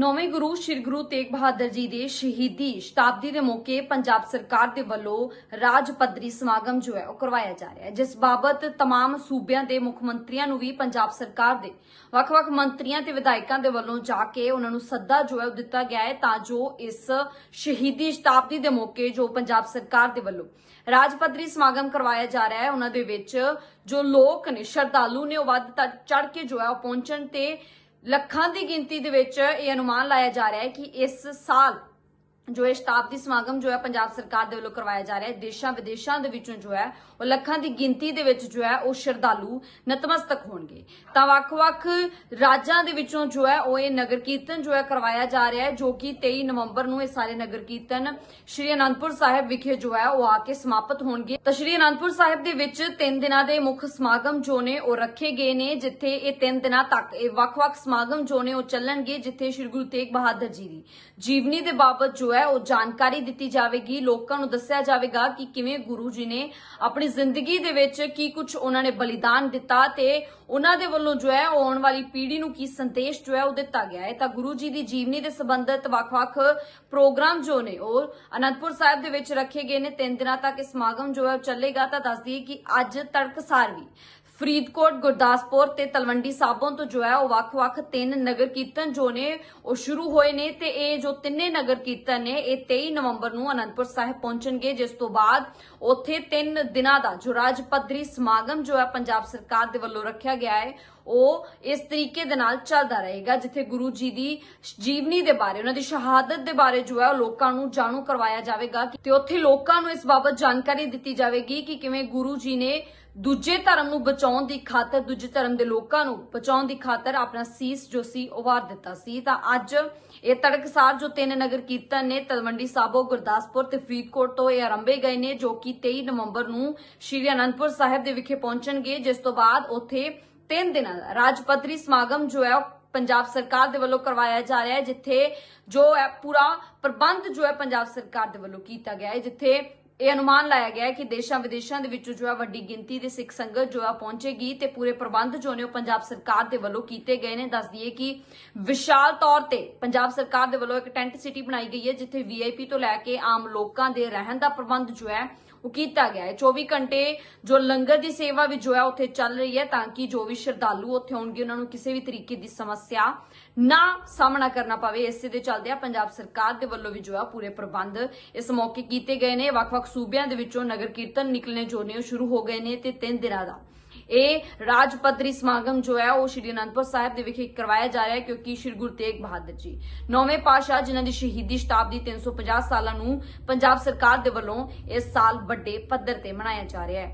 ਨੌਵੇਂ ਗੁਰੂ ਸ੍ਰੀ ਗੁਰੂ ਤੇਗ ਬਹਾਦਰ ਜੀ ਦੇ ਸ਼ਹੀਦੀ ਸ਼ਤਾਬਦੀ ਦੇ ਮੌਕੇ ਪੰਜਾਬ ਸਰਕਾਰ ਦੇ ਵੱਲੋਂ ਰਾਜ ਪੱਧਰੀ ਸਮਾਗਮ ਜੋ ਹੈ ਉਹ ਕਰਵਾਇਆ ਜਾ ਰਿਹਾ ਹੈ ਜਿਸ ਬਾਬਤ तमाम ਸੂਬਿਆਂ ਦੇ ਮੁੱਖ ਮੰਤਰੀਆਂ ਨੂੰ ਵੀ ਪੰਜਾਬ ਸਰਕਾਰ ਦੇ ਵੱਖ-ਵੱਖ ਮੰਤਰੀਆਂ ਤੇ ਵਿਧਾਇਕਾਂ ਦੇ ਵੱਲੋਂ ਜਾ ਕੇ ਉਹਨਾਂ ਨੂੰ ਸੱਦਾ ਜੋ ਹੈ ਉਹ ਦਿੱਤਾ ਗਿਆ ਹੈ ਤਾਂ ਜੋ ਇਸ ਸ਼ਹੀਦੀ ਸ਼ਤਾਬਦੀ ਦੇ ਮੌਕੇ ਜੋ ਪੰਜਾਬ ਸਰਕਾਰ ਦੇ ਵੱਲੋਂ ਰਾਜ ਪੱਧਰੀ ਸਮਾਗਮ ਕਰਵਾਇਆ ਜਾ ਰਿਹਾ ਹੈ ਉਹਨਾਂ ਦੇ ਵਿੱਚ ਜੋ ਲੋਕ ਨੇ ਸ਼ਰਧਾਲੂ ਨੇ ਉਹ ਵੱਧ ਚੜ ਕੇ ਜੋ ਹੈ ਉਹ ਪਹੁੰਚਣ ਤੇ ਲੱਖਾਂ ਦੀ ਗਿਣਤੀ ਦੇ ਵਿੱਚ ਇਹ ਅਨੁਮਾਨ ਲਾਇਆ ਜਾ ਰਿਹਾ ਹੈ ਕਿ ਇਸ ਸਾਲ ਜੋ ਇਹ ਸ਼ਤਾਬਦੀ ਸਮਾਗਮ ਜੋ ਹੈ ਪੰਜਾਬ ਸਰਕਾਰ ਦੇ ਵੱਲੋਂ ਕਰਵਾਇਆ ਜਾ ਰਿਹਾ ਹੈ, ਦੇਸ਼ਾਂ ਵਿਦੇਸ਼ਾਂ ਦੇ ਵਿੱਚੋਂ ਜੋ ਹੈ, ਉਹ ਲੱਖਾਂ ਦੀ ਗਿਣਤੀ ਦੇ ਵਿੱਚ ਜੋ ਹੈ, ਉਹ ਸ਼ਰਧਾਲੂ ਨਤਮਸਤਕ ਹੋਣਗੇ। ਤਾਂ ਵੱਖ-ਵੱਖ ਰਾਜਾਂ ਦੇ ਵਿੱਚੋਂ ਜੋ ਹੈ, ਉਹ ਇਹ ਨਗਰ ਕੀਰਤਨ ਜੋ ਹੈ ਕਰਵਾਇਆ ਜਾ ਰਿਹਾ ਹੈ, ਜੋ ਕਿ 23 ਨਵੰਬਰ ਨੂੰ ਇਹ ਸਾਰੇ ਨਗਰ ਕੀਰਤਨ ਸ਼੍ਰੀ ਅਨੰਦਪੁਰ ਸਾਹਿਬ ਵਿਖੇ ਜੋ ਹੈ, ਉਹ ਆ ਕੇ ਸਮਾਪਤ ਹੋਣਗੇ। ਤਾਂ ਸ਼੍ਰੀ ਅਨੰਦਪੁਰ ਸਾਹਿਬ ਦੇ ਵਿੱਚ 3 ਦਿਨਾਂ ਦੇ ਮੁੱਖ ਸਮਾਗਮ ਜੋ ਨੇ, ਉਹ ਰੱਖੇ ਗਏ ਨੇ, ਜਿੱਥੇ ਇਹ 3 ਦਿਨਾਂ ਤੱਕ ਇਹ ਵੱਖ-ਵੱਖ ਸਮਾਗਮ ਜੋ ਨੇ, ਉਹ ਚੱਲਣਗੇ, ਜਿੱਥੇ ਸ਼੍ਰੀ ਗੁਰੂ ਤੇਗ ਬਹਾਦਰ ਜੀ ਦੀ ਜੀਵਨੀ ਦੇ ਬਾਬਤ ਜੋ ਹੈ, ਉਹ ਜਾਣਕਾਰੀ ਦਿੱਤੀ ਜਾਵੇਗੀ, ਲੋਕਾਂ ਨੂੰ ਦੱਸਿਆ ਜਾਵੇਗਾ ਕਿ ਕਿਵੇਂ ਗੁਰੂ ਜੀ ਨੇ ਆਪਣੀ ਜ਼ਿੰਦਗੀ ਦੇ ਵਿੱਚ ਕੀ ਕੁਝ ਉਹਨਾਂ ਨੇ ਬਲੀਦਾਨ ਦਿੱਤਾ ਤੇ ਉਹਨਾਂ ਦੇ ਵੱਲੋਂ ਜੋ ਹੈ, ਉਹ ਆਉਣ ਵਾਲੀ ਪੀੜ੍ਹੀ ਨੂੰ ਕੀ ਸੰਦੇਸ਼ ਜੋ ਹੈ, ਉਹ ਦਿੱਤਾ ਗਿਆ ਹੈ। ਤਾਂ ਗੁਰੂ ਜੀ ਦੀ ਜੀਵਨੀ ਦੇ ਸੰਬੰਧਿਤ ਵੱਖ-ਵੱਖ ਪ੍ਰੋਗਰਾਮ ਜੋ ਨੇ, ਉਹ ਅਨੰਦਪੁਰ ਸਾਹਿਬ ਦੇ ਵਿੱਚ ਰੱਖੇ ਗਏ ਨੇ। ਤਿੰਨ ਦਿਨਾਂ ਤੱਕ ਇਹ ਸਮਾਗਮ ਜੋ ਹੈ, ਉਹ ਚੱਲੇਗਾ। ਤਾਂ ਦੱਸ ਦਈਏ ਕਿ ਅੱਜ ਤੜਕਸਾਰ ਵੀ ਫਰੀਦਕੋਟ, ਗੁਰਦਾਸਪੁਰ ਤੇ ਤਲਵੰਡੀ ਸਾਬੋਂ ਤੋਂ ਜੋ ਹੈ ਉਹ ਵੱਖ-ਵੱਖ ਤਿੰਨ ਨਗਰ ਕੀਰਤਨ ਜੋ ਨੇ, ਉਹ ਸ਼ੁਰੂ ਹੋਏ ਨੇ ਤੇ ਇਹ ਜੋ ਤਿੰਨੇ ਨਗਰ ਕੀਰਤਨ ਨੇ, ਇਹ 23 ਨਵੰਬਰ ਨੂੰ ਅਨੰਦਪੁਰ ਸਾਹਿਬ ਪਹੁੰਚਣਗੇ, ਜਿਸ ਤੋਂ ਬਾਅਦ ਉੱਥੇ ਤਿੰਨ ਦਿਨਾਂ ਦਾ ਜੋ ਰਾਜ ਪੱਧਰੀ ਸਮਾਗਮ ਜੋ ਹੈ ਪੰਜਾਬ ਸਰਕਾਰ ਦੇ ਵੱਲੋਂ ਰੱਖਿਆ ਗਿਆ ਹੈ ਉਹ ਇਸ ਤਰੀਕੇ ਦੇ ਨਾਲ ਚੱਲਦਾ ਰਹੇਗਾ, ਜਿੱਥੇ ਗੁਰੂ ਜੀ ਦੀ ਜੀਵਨੀ ਦੇ ਬਾਰੇ, ਉਹਨਾਂ ਦੀ ਸ਼ਹਾਦਤ ਦੇ ਬਾਰੇ ਜੋ ਹੈ ਉਹ ਲੋਕਾਂ ਨੂੰ ਜਾਣੂ ਕਰਵਾਇਆ ਜਾਵੇਗਾ ਤੇ ਉੱਥੇ ਲੋਕਾਂ ਨੂੰ ਇਸ ਬਾਬਤ ਜਾਣਕਾਰੀ ਦਿੱਤੀ ਜਾਵੇਗੀ ਕਿ ਕਿਵੇਂ ਗੁਰੂ ਜੀ ਨੇ ਦੂਜੇ ਧਰਮ ਨੂੰ ਬਚਾਉਣ ਦੀ ਖਾਤਰ, ਦੂਜੇ ਧਰਮ ਦੇ ਲੋਕਾਂ ਨੂੰ ਬਚਾਉਣ ਦੀ ਖਾਤਰ ਆਪਣਾ ਸੀਸ ਜੋ ਸੀ ਉਹ ਦਿੱਤਾ ਸੀ। ਤਾਂ ਅੱਜ ਇਹ ਤੜਕਸਾਰ ਜੋ ਤਿੰਨ ਨਗਰ ਕੀਰਤਨ ਨੇ, ਤਲਵੰਡੀ ਸਾਬੋ, ਗੁਰਦਾਸਪੁਰ ਤੇ ਫਰੀਦਕੋਟ ਤੋਂ ਇਹ ਆਰੰਭੇ ਗਏ ਨੇ, ਜੋ ਕਿ 23 ਨਵੰਬਰ ਨੂੰ ਸ਼੍ਰੀ ਅਨੰਦਪੁਰ ਸਾਹਿਬ ਦੇ ਵਿਖੇ ਪਹੁੰਚਣਗੇ, ਜਿਸ ਤੋਂ ਬਾਅਦ ਉੱਥੇ ਤਿੰਨ ਦਿਨਾਂ ਦਾ ਰਾਜ ਪੱਧਰੀ ਸਮਾਗਮ ਜੋ ਹੈ ਉਹ ਪੰਜਾਬ ਸਰਕਾਰ ਦੇ ਵੱਲੋਂ ਕਰਵਾਇਆ ਜਾ ਰਿਹਾ ਹੈ, ਜਿੱਥੇ ਜੋ ਹੈ ਪੂਰਾ ਪ੍ਰਬੰਧ ਜੋ ਹੈ ਪੰਜਾਬ ਸਰਕਾਰ ਦੇ ਵੱਲੋਂ ਕੀਤਾ ਗਿਆ ਹੈ, ਜਿੱਥੇ ਇਹ ਅਨੁਮਾਨ ਲਾਇਆ ਗਿਆ ਹੈ ਕਿ ਦੇਸ਼ਾਂ ਵਿਦੇਸ਼ਾਂ ਦੇ ਵਿੱਚੋਂ ਜੋ ਹੈ ਵੱਡੀ ਗਿਣਤੀ ਦੇ ਸਿੱਖ ਸੰਗਤ ਜੋ ਹੈ ਪਹੁੰਚੇਗੀ ਤੇ ਪੂਰੇ ਪ੍ਰਬੰਧ ਜੋ ਨੇ ਉਹ ਪੰਜਾਬ ਸਰਕਾਰ ਦੇ ਵੱਲੋਂ ਕੀਤੇ ਗਏ ਨੇ। ਦੱਸ ਦਈਏ ਕਿ ਵਿਸ਼ਾਲ ਤੌਰ ਤੇ ਪੰਜਾਬ ਸਰਕਾਰ ਦੇ ਵੱਲੋਂ ਇੱਕ ਟੈਂਟ ਸਿਟੀ ਬਣਾਈ ਗਈ ਹੈ, ਜਿੱਥੇ ਵੀਆਈਪੀ ਤੋਂ ਲੈ ਕੇ ਆਮ ਲੋਕਾਂ ਦੇ ਰਹਿਣ ਦਾ ਪ੍ਰਬੰਧ ਜੋ ਹੈ ਉਹ ਕੀਤਾ ਗਿਆ ਹੈ। 24 ਘੰਟੇ ਜੋ ਲੰਗਰ ਦੀ ਸੇਵਾ ਵੀ ਜੋ ਹੈ ਉੱਥੇ ਚੱਲ ਰਹੀ ਹੈ ਤਾਂ ਕਿ ਜੋ ਵੀ ਸ਼ਰਧਾਲੂ ਉੱਥੇ ਆਉਣਗੇ, ਉਹਨਾਂ ਨੂੰ ਕਿਸੇ ਵੀ ਤਰੀਕੇ ਦੀ ਸਮੱਸਿਆ ਨਾ ਸਾਹਮਣਾ ਕਰਨਾ ਪਵੇ। ਇਸੇ ਦੇ ਚੱਲਦਿਆਂ ਪੰਜਾਬ ਸਰਕਾਰ ਦੇ ਵੱਲੋਂ ਵੀ ਜੋ ਹੈ ਪੂਰੇ ਪ੍ਰਬੰਧ ਇਸ ਮੌਕੇ ਕੀਤੇ ਗਏ ਨੇ। ਵੱਖ-ਵੱਖ ਸੂਬਿਆਂ ਦੇ ਵਿੱਚੋਂ ਨਗਰ ਕੀਰਤਨ ਨਿਕਲਣੇ ਜੋ ਨੇ ਉਹ ਸ਼ੁਰੂ ਹੋ ਗਏ ਨੇ ਤੇ 3 ਦਿਨਾਂ ਦਾ ਇਹ ਰਾਜ ਪੱਧਰੀ ਸਮਾਗਮ ਜੋ ਹੈ, ਉਹ ਸ਼੍ਰੀ ਅਨੰਦਪੁਰ ਸਾਹਿਬ ਦੇ ਵਿਖੇ ਕਰਵਾਇਆ ਜਾ ਰਿਹਾ ਹੈ, ਕਿਉਂਕਿ ਸ਼੍ਰੀ ਗੁਰੂ ਤੇਗ ਬਹਾਦਰ ਜੀ। ਨੌਵੇਂ ਪਾਤਸ਼ਾਹ, ਜਿਨ੍ਹਾਂ ਦੀ ਸ਼ਹੀਦੀ ਸ਼ਤਾਬਦੀ 350 ਸਾਲਾਂ ਨੂੰ ਪੰਜਾਬ ਸਰਕਾਰ ਦੇ ਵੱਲੋਂ ਇਸ ਸਾਲ ਵੱਡੇ ਪੱਧਰ ਤੇ ਮਨਾਇਆ ਜਾ ਰਿਹਾ ਹੈ।